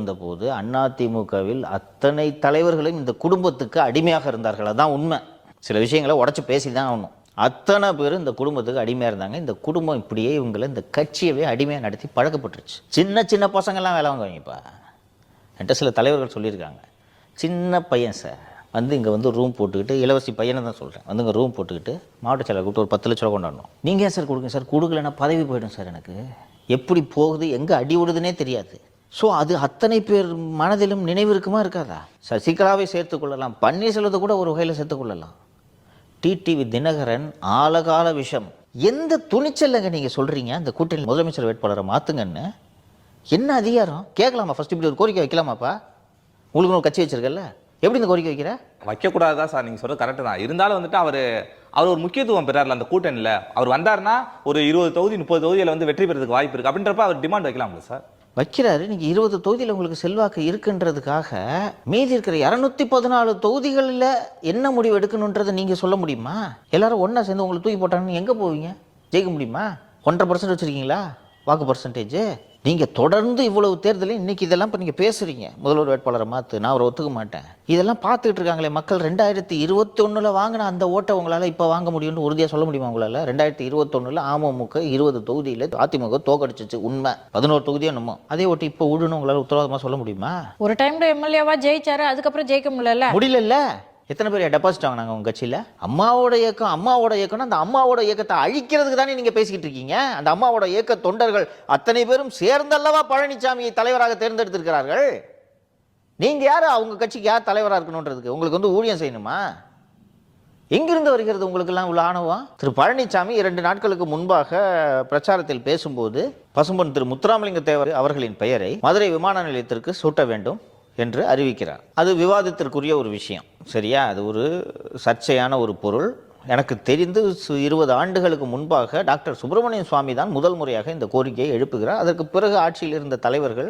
இருந்தபோது அதிமுகவில் அத்தனை தலைவர்களும் இந்த குடும்பத்துக்கு அடிமையாக இருந்தார்கள். அதான் உண்மை. சில விஷயங்களை உடச்சி பேசி தான் ஆகணும். அத்தனை பேரும் இந்த குடும்பத்துக்கு அடிமையாக இருந்தாங்க. இந்த குடும்பம் இப்படியே இவங்களை இந்த கட்சியவே அடிமையாக நடத்தி பழக்கப்பட்டுருச்சு. சின்ன சின்ன பசங்கள்லாம் வேலை வாங்குவாங்கப்பா. என்கிட்ட சில தலைவர்கள் சொல்லியிருக்காங்க. சின்ன பையன் சார் வந்து இங்கே வந்து ரூம் போட்டுக்கிட்டு இலவசி பையனை தான் சொல்கிறேன் வந்து இங்கே ரூம் போட்டுக்கிட்டு மாவட்ட செயலர் கூப்பிட்டு ஒரு பத்து லட்ச ரூபா கொண்டாடணும். நீங்கள் ஏன் சார் கொடுங்க? சார் கொடுக்கலன்னா பதவி போயிடும் சார் எனக்கு. எப்படி போகுது? எங்கே அடி விடுதுன்னே தெரியாது. ஸோ அது அத்தனை பேர் மனதிலும் நினைவு இருக்குமா இருக்காதா? சசிகலாவை சேர்த்துக்கொள்ளலாம் பன்னீர்செல்வத்தை கூட ஒரு வகையில் சேர்த்துக்கொள்ளலாம் டிடிவி தினகரன் ஆலகால விஷம். எந்த துணிச்சலுங்க நீங்கள் சொல்கிறீங்க அந்த கூட்டணி முதலமைச்சர் வேட்பாளரை மாற்றுங்கன்னு என்ன அதிகாரம்? கேட்கலாமா? ஃபஸ்ட் இப்படி ஒரு கோரிக்கை வைக்கலாமாப்பா? உங்களுக்கு ஒரு கட்சி வச்சிருக்கல எப்படி இந்த கோரிக்கை வைக்கிற? வைக்கக்கூடாதா சார் நீங்கள் சொல்கிறது கரெக்டு தான். இருந்தாலும் வந்துட்டு அவர் அவர் ஒரு முக்கியத்துவம் பெறார்ல அந்த கூட்டணியில். அவர் வந்தார்னா ஒரு இருபது தொகுதி முப்பது தொகுதியில் வந்து வெற்றி பெறதுக்கு வாய்ப்பு இருக்குது அப்படின்றப்ப அவர் டிமாண்ட் வைக்கலாம்ல சார்? வைக்கிறாரு. நீங்கள் இருபது தொகுதியில் உங்களுக்கு செல்வாக்கு இருக்குன்றதுக்காக மீதி இருக்கிற இரநூத்தி பதினாலு தொகுதிகளில் என்ன முடிவு எடுக்கணுன்றதை நீங்கள் சொல்ல முடியுமா? எல்லாரும் ஒன்றா சேர்ந்து உங்களுக்கு தூக்கி போட்டாங்கன்னு எங்கே போவீங்க? ஜெயிக்க முடியுமா? ஒன்றரை பர்சன்ட் வச்சுருக்கீங்களா? வாக்கு பர்சன்டேஜ் நீங்கள் தொடர்ந்து இவ்வளவு தேர்தலில் இன்னைக்கு இதெல்லாம் இப்போ நீங்கள் பேசுகிறீங்க முதல்வர் வேட்பாளரை மாற்று நான் அவரை ஒத்துக்க மாட்டேன். இதெல்லாம் பார்த்துக்கிட்டு இருக்காங்களே மக்கள் ரெண்டாயிரத்தி இருபத்தி ஒன்றில் வாங்கின அந்த ஓட்டை உங்களால் இப்போ வாங்க முடியும்னு உறுதியாக சொல்ல முடியுமா உங்களால்? ரெண்டாயிரத்தி இருபத்தொன்னில் அமமுக இருபது தொகுதியில் அதிமுக தோக்கடிச்சிச்சு உண்மை. பதினோரு தொகுதியும் என்னமோ. அதே ஓட்டு இப்போ விடுன்னு உங்களால் உத்தரவாதமாக சொல்ல முடியுமா? ஒரு டைம்ல எம்எல்ஏவா ஜெயிச்சாரு அதுக்கப்புறம் ஜெயிக்க முடியல முடியலல்ல. எத்தனை பேர் டெபாசிட் வாங்கினாங்க உங்கள் கட்சியில்? அம்மாவோட இயக்கம் அம்மாவோட இயக்கம்னா அந்த அம்மாவோட இயக்கத்தை அழிக்கிறதுக்கு தானே நீங்கள் பேசிக்கிட்டு இருக்கீங்க? அந்த அம்மாவோட இயக்க தொண்டர்கள் அத்தனை பேரும் சேர்ந்தல்லவா பழனிசாமியை தலைவராக தேர்ந்தெடுத்திருக்கிறார்கள்? நீங்கள் யார்? அவங்க கட்சிக்கு யார் தலைவராக இருக்கணுன்றதுக்கு உங்களுக்கு வந்து ஊழியம் செய்யணுமா? எங்கிருந்து வருகிறது உங்களுக்கெல்லாம் உள்ள ஆணவம்? திரு பழனிசாமி இரண்டு நாட்களுக்கு முன்பாக பிரச்சாரத்தில் பேசும்போது பசும்பொன் திரு முத்துராமலிங்க தேவர் அவர்களின் பெயரை மதுரை விமான நிலையத்திற்கு சூட்ட வேண்டும். என்று அறிவிக்கிறார். அது விவாதத்திற்குரிய ஒரு விஷயம். சரியா? அது ஒரு சர்ச்சையான ஒரு பொருள். எனக்கு தெரிந்து சு- இருபது ஆண்டுகளுக்கு முன்பாக டாக்டர் சுப்பிரமணியன் சுவாமி தான் முதல் முறையாக இந்த கோரிக்கையை எழுப்புகிறார். அதற்கு பிறகு ஆட்சியில் இருந்த தலைவர்கள்